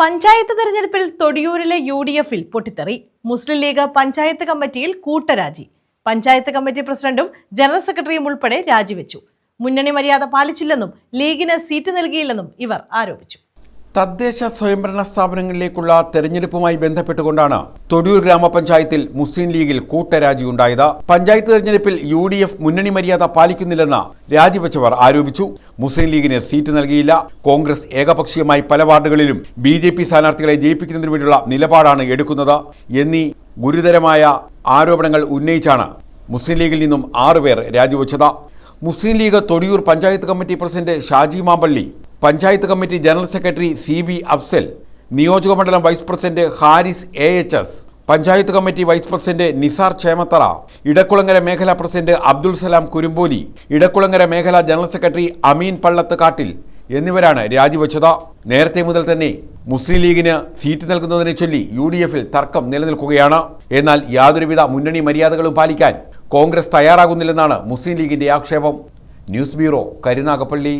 പഞ്ചായത്ത് തെരഞ്ഞെടുപ്പിൽ തൊടിയൂരിലെ U D എഫിൽ പൊട്ടിത്തെറി. മുസ്ലിം ലീഗ് പഞ്ചായത്ത് കമ്മിറ്റിയിൽ കൂട്ടരാജി. പഞ്ചായത്ത് കമ്മിറ്റി പ്രസിഡന്റും ജനറൽ സെക്രട്ടറിയും ഉൾപ്പെടെ രാജിവെച്ചു. മുന്നണി മര്യാദ പാലിച്ചില്ലെന്നും ലീഗിന് സീറ്റ് നൽകിയില്ലെന്നും ഇവർ ആരോപിച്ചു. തദ്ദേശ സ്വയംഭരണ സ്ഥാപനങ്ങളിലേക്കുള്ള തെരഞ്ഞെടുപ്പുമായി ബന്ധപ്പെട്ടുകൊണ്ടാണ് തൊടിയൂർ ഗ്രാമപഞ്ചായത്തിൽ മുസ്ലിം ലീഗിൽ കൂട്ടരാജി ഉണ്ടായത്. പഞ്ചായത്ത് തെരഞ്ഞെടുപ്പിൽ യു ഡി എഫ് മുന്നണി മര്യാദ പാലിക്കുന്നില്ലെന്ന് രാജിവെച്ചവർ ആരോപിച്ചു. മുസ്ലിം ലീഗിന് സീറ്റ് നൽകിയില്ല. കോൺഗ്രസ് ഏകപക്ഷീയമായി പല വാർഡുകളിലും ബി ജെ പി സ്ഥാനാർത്ഥികളെ ജയിപ്പിക്കുന്നതിന് വേണ്ടിയുള്ള നിലപാടാണ് എടുക്കുന്നത്. എന്നീ ഗുരുതരമായ ആരോപണങ്ങൾ ഉന്നയിച്ചാണ് മുസ്ലിം ലീഗിൽ നിന്നും ആറുപേർ രാജിവെച്ചത്. Muslim League Thodiyoor panchayat committee president Shaji Mampally panchayat committee general secretary C B Afsal നിയോജകമണ്ഡലം vice president Haris A H S panchayat committee vice president Nisar Chemathara Edakkulangara മേഖലാ പ്രസിഡന്റ് അബ്ദുൾ സലാം കുരുമ്പോലി ഇടക്കുളങ്ങര മേഖലാ ജനറൽ സെക്രട്ടറി അമീൻ പള്ളത്ത് കാട്ടിൽ എന്നിവരാണ് രാജിവെച്ചത്. നേരത്തെ മുതൽ തന്നെ മുസ്ലിം ലീഗിന് seat നൽകുന്നതിനെ ചൊല്ലി യു ഡി എഫിൽ തർക്കം നിലനിൽക്കുകയാണ്. എന്നാൽ യാതൊരുവിധ മുന്നണി മര്യാദകളും പാലിക്കാൻ കോൺഗ്രസ് തയ്യാറാകുന്നില്ലെന്നാണ് മുസ്ലിം ലീഗിന്റെ ആക്ഷേപം. News bureau Karunagappally.